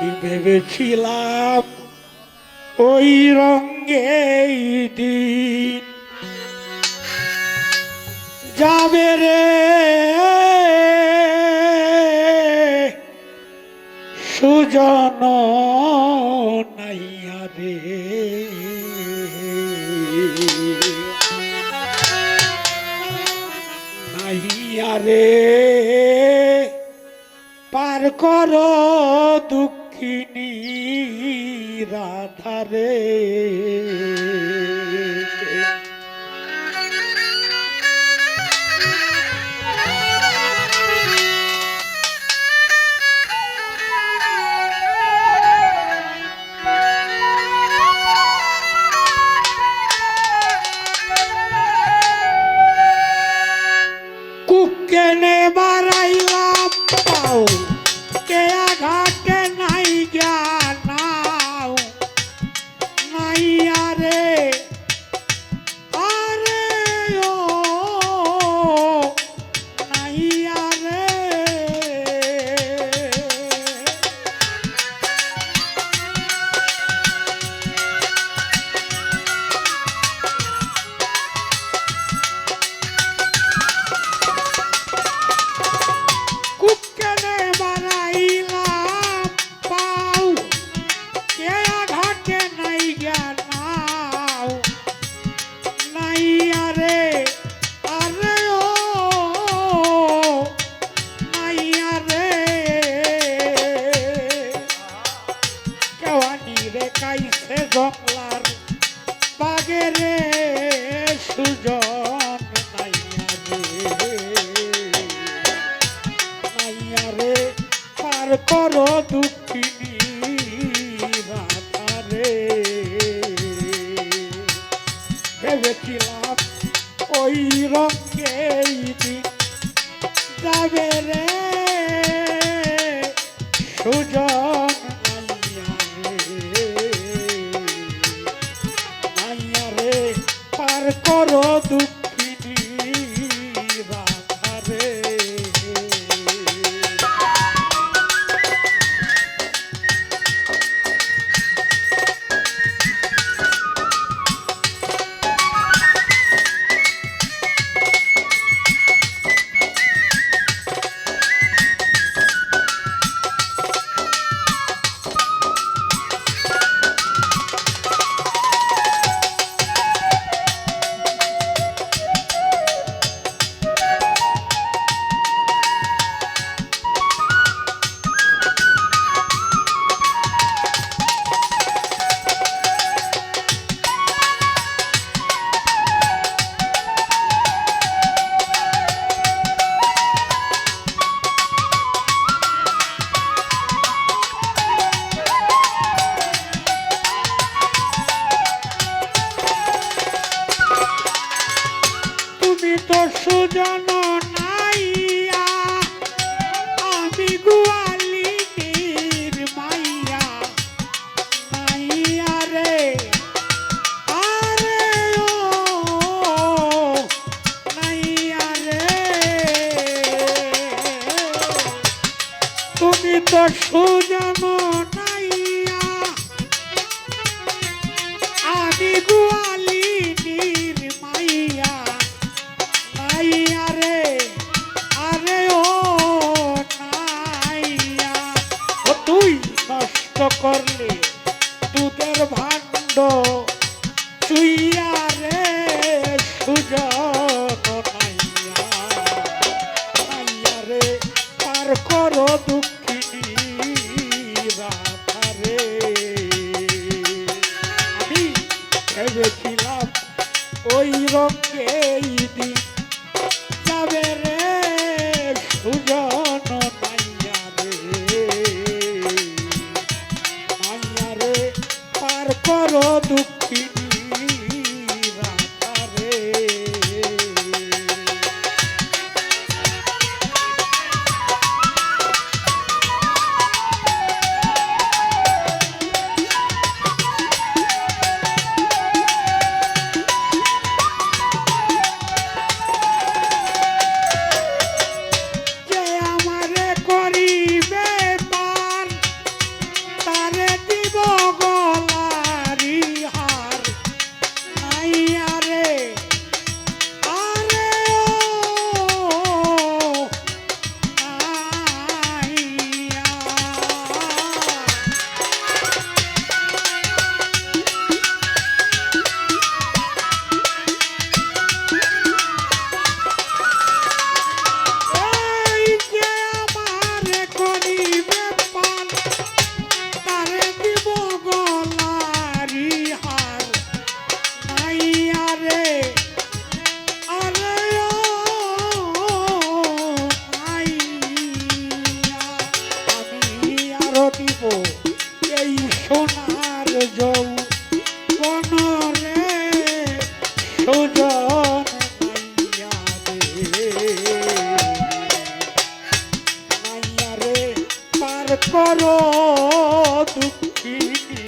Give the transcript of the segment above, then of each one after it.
আমি ভেবেছিলাম ওই রঙে দিন যাবে রে। সুজন নাইয়া রে নাইয়া রে পার কর দুঃখিনী রাধারে রে কাইছে জংলার বাগেরে সুজন নাই আরে মাইয়ারে পার করো দুঃখিনী ভেবেছিলাম ওই রঙে করো দুঃখিনী তো নাইয়া আমি গুয়ালিনীর মাইয়া। নাইয়া রে আরে ও নাইয়া রে। তুমি তো সুজন দিব। এই সোনার যৌ বনরে সুজন নাইয়া রে পার করো দুঃখিনী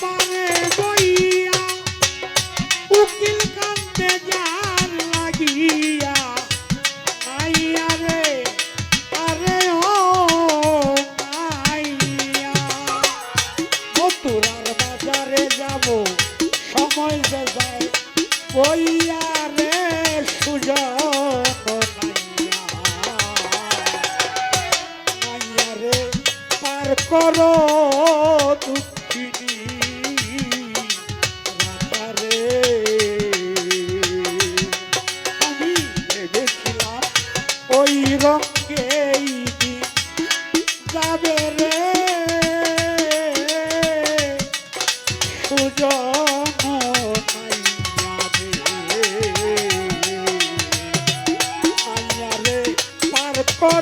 পারে বইয়া, উকিল কান্দে যার লাগিয়া, আইয়া রে, আরে ও আইয়া মথুরার বাজারে যাব, সময় যে যায়, বইয়া রে সুজন নাইয়া মাইয়া রে, পার করো।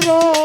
করো